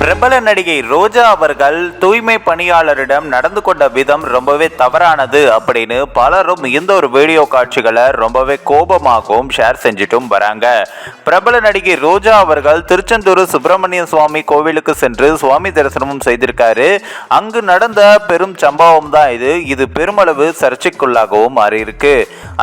பிரபல நடிகை ரோஜா அவர்கள் தூய்மை பணியாளரிடம் நடந்து கொண்ட விதம் ரொம்பவே தவறானது அப்படின்னு பலரும் இந்த ஒரு வீடியோ காட்சிகளை ரொம்பவே கோபமாகவும் ஷேர் செஞ்சுட்டும் வராங்க. பிரபல நடிகை ரோஜா அவர்கள் திருச்செந்தூர் சுப்பிரமணிய சுவாமி கோவிலுக்கு சென்று சுவாமி தரிசனமும் செய்திருக்காரு. அங்கு நடந்த பெரும் சம்பவம் தான் இது. இது பெருமளவு சர்ச்சைக்குள்ளாகவும் மாறியிருக்கு.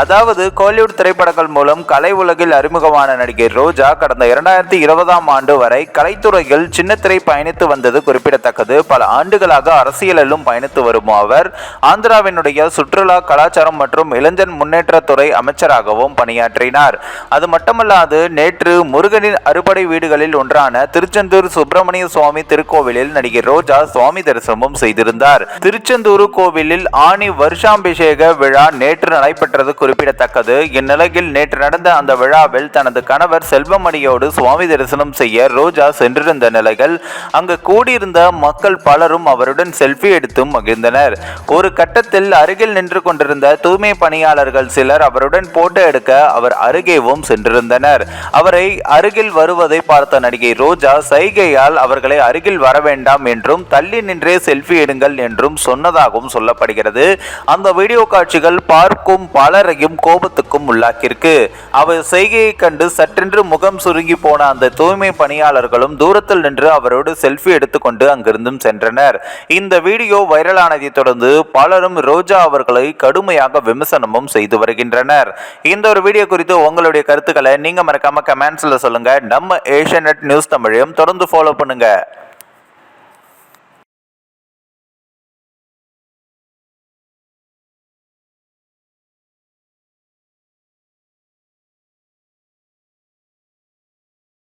அதாவது கோலிவுட் திரைப்படங்கள் மூலம் கலை உலகில் அறிமுகமான நடிகை ரோஜா கடந்த இரண்டாயிரத்தி இருபதாம் ஆண்டு வரை கலைத்துறையில் சின்னத்திரை பயணித்து வந்தது குறிப்பிடத்தக்கது. பல ஆண்டுகளாக அரசியலிலும் பயணித்து வரும் அவர்? ஆந்திராவினுடைய சுற்றுலா கலாச்சாரம் மற்றும் இளைஞர் முன்னேற்றத்துறை அமைச்சராகவும் பணியாற்றினார். அது மட்டுமல்லாது நேற்று முருகனின் அறுபடை வீடுகளில் ஒன்றான திருச்செந்தூர் சுப்பிரமணிய சுவாமி திருக்கோவிலில் நடிகை ரோஜா சுவாமி தரிசனமும் செய்திருந்தார். திருச்செந்தூர் கோவிலில் ஆணி வருஷாபிஷேக விழா நேற்று நடைபெற்றது குறிப்பிடத்தக்கது. இந்நிலையில் நேற்று நடந்த அந்த விழாவில் தனது கணவர் செல்வமணியோடு சுவாமி தரிசனம் செய்ய ரோஜா சென்றிருந்த நிலையில் அங்கு கூடியிருந்த மக்கள் பலரும் அவருடன் செல்ஃபி எடுத்தும் மகிழ்ந்தனர். ஒரு கட்டத்தில் அருகில் நின்று கொண்டிருந்த தூய்மை பணியாளர்கள் சிலர் அவருடன் போட்டோ எடுக்க அவர் அருகேவும் சென்றிருந்தனர். அவரை அருகில் வருவதை பார்த்த நடிகை ரோஜா சைகையால் அவர்களை அருகில் வர வேண்டாம் என்றும் தள்ளி நின்றே செல்ஃபி எடுங்கள் என்றும் சொன்னதாகவும் சொல்லப்படுகிறது. அந்த வீடியோ காட்சிகள் பார்க்கும் பலரையும் கோபத்துக்கும் உள்ளாக்கியிருக்கு. அவர் செய்கையை கண்டு சற்றென்று முகம் சுருங்கி போன அந்த தூய்மை பணியாளர்களும் தூரத்தில் நின்று அவரோடு செல்ஃபி எடுத்துக்கொண்டு அங்கிருந்தும் சென்றனர். இந்த வீடியோ வைரலானதை தொடர்ந்து பலரும் ரோஜா அவர்களை கடுமையாக விமர்சனமும் செய்து வருகின்றனர். இந்த ஒரு வீடியோ குறித்து உங்களுடைய கருத்துக்களை நீங்க மறக்காம கமெண்ட்ஸ்ல சொல்லுங்க. நம்ம ஏஷியநெட் நியூஸ் தமிழையும் தொடர்ந்து ஃபாலோ பண்ணுங்க.